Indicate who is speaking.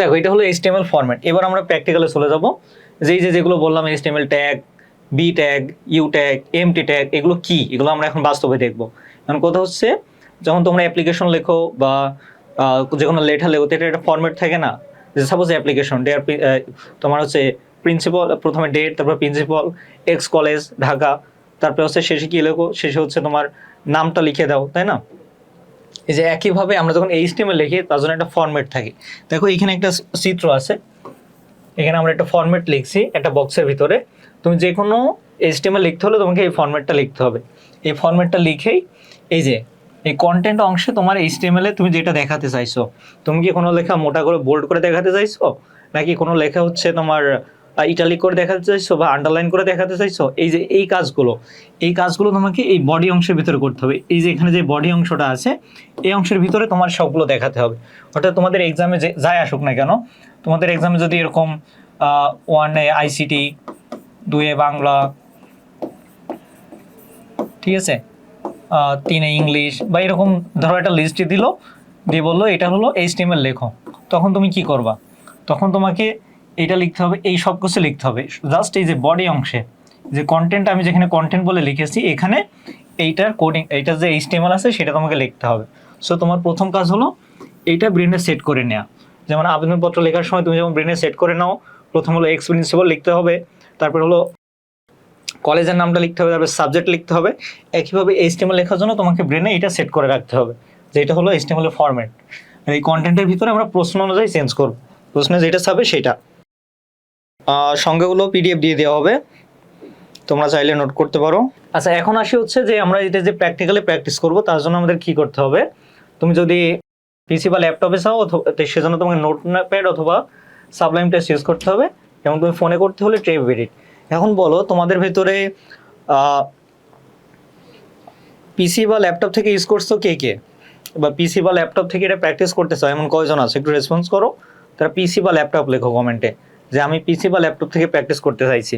Speaker 1: দেখো, এটা হলো এইচটিএমএল ফরম্যাট এবার আমরা প্র্যাকটিক্যালে চলে যাব। যে যে যেগুলো বললাম HTML tag B tag U tag empty tag এগুলো কি? এগুলো আমরা এখন বাস্তবে দেখব। কারণ কথা হচ্ছে, যখন তোমরা অ্যাপ্লিকেশন লেখো বা যে কোনো লেটার লেখো, এটা একটা ফরম্যাট থাকে না? যে সাপোজ অ্যাপ্লিকেশন ডেয়ার তোমার হচ্ছে প্রিন্সিপাল প্রথমে ডেট তারপর প্রিন্সিপাল এক্স কলেজ ঢাকা, তারপরে হচ্ছে শেষে কি লেখো? শেষে হচ্ছে তোমার নামটা লিখে দাও, তাই না? এই যে একইভাবে আমরা যখন এইচটিএমএল লিখি, তার জন্য একটা ফরম্যাট থাকে। দেখো, এখানে একটা চিত্র আছে। এখানে আমরা একটা ফরম্যাট লিখছি একটা বক্সের ভিতরে। তুমি যে কোনো এইচটিএমএল লিখতে হলে তোমাকে এই ফরম্যাটটা লিখতে হবে। এই ফরম্যাটটা লিখেই এই যে, এই কন্টেন্ট অংশে তোমার এইচটিএমএল এ তুমি যেটা দেখাতে চাইছো, তুমি কি কোনো লেখা মোটা করে বোল্ড করে দেখাতে চাইছো? নাকি কোনো লেখা হচ্ছে তোমার ইটালিক করে দেখাতে চাইছো বা আন্ডারলাইন করে দেখাতে চাইছো, এই যে এই কাজগুলো এই কাজগুলো তোমাকে এই বডি অংশের ভিতরে করতে হবে। এই যে এখানে যে বডি অংশটা আছে, এই অংশের ভিতরে তোমার সবগুলো দেখাতে হবে। অর্থাৎ তোমাদের এক্সামে যে যাই আসুক না কেন, তোমাদের এক্সামে যদি এরকম ওয়ানে আইসিটি দুয়ে বাংলা, ঠিক আছে? তিনে ইংলিশ বা এরকম ধরো একটা লিস্টে দিল, দিয়ে বলল, এটা হলো এইচটিএমএল লেখো। তখন তুমি কি করবা? তখন তোমাকে এটা লিখতে হবে, এই সব কিছু লিখতে হবে। জাস্ট এই যে বডি অংশে, যে কন্টেন্ট আমি যেখানে কন্টেন্ট বলে লিখেছি, এখানে এইটার কোডিং এইটার যে এইচটিএমএল আছে, সেটা তোমাকে লিখতে হবে। সো তোমার প্রথম কাজ হলো এইটা ব্রেনে সেট করে নেওয়া যেমন আবেদনপত্র লেখার সময় তুমি যেমন ব্রেনে সেট করে নাও, প্রথম হলো এক্স প্রিন্সিপাল লিখতে হবে, তারপর হলো কলেজের নামটা লিখতে হবে, তারপর সাবজেক্ট লিখতে হবে। একইভাবে এইচটিএমএল লেখার জন্য তোমাকে ব্রেনে এটা সেট করে রাখতে হবে, যে এটা হলো এইচটিএমএল ফরম্যাট এই কন্টেন্টের ভিতরে আমরা প্রশ্ন অনুযায়ী চেঞ্জ করব। প্রশ্নে যেটা চাবে সেটা। আহ, সঙ্গেগুলো পিডিএফ দিয়ে দেওয়া হবে। তোমরা চাইলে নোট করতে পারো। আচ্ছা এখন আসি হচ্ছে যে আমরা এটা যে প্র্যাকটিক্যালি প্র্যাকটিস করব তার জন্য আমাদের কি করতে হবে? তুমি যদি পিসি বা ল্যাপটপে চাও অথবা সেজন্য তোমাকে নোট প্যাড অথবা সাবলাইম টেস্ট ইউজ করতে হবে এবং তুমি ফোনে করতে হলে ট্রেপ এডিট এখন বলো তোমাদের ভেতরে পিসি বা ল্যাপটপ থেকে ইউজ করছ কে কে? বা পিসি বা ল্যাপটপ থেকে এটা প্র্যাকটিস করতে চাও এমন কয়জন আছে? একটু রেসপন্স করো। তারা পিসি বা ল্যাপটপ লেখো কমেন্টে যে আমি পিসি বা ল্যাপটপ থেকে প্র্যাকটিস করতে চাইছি।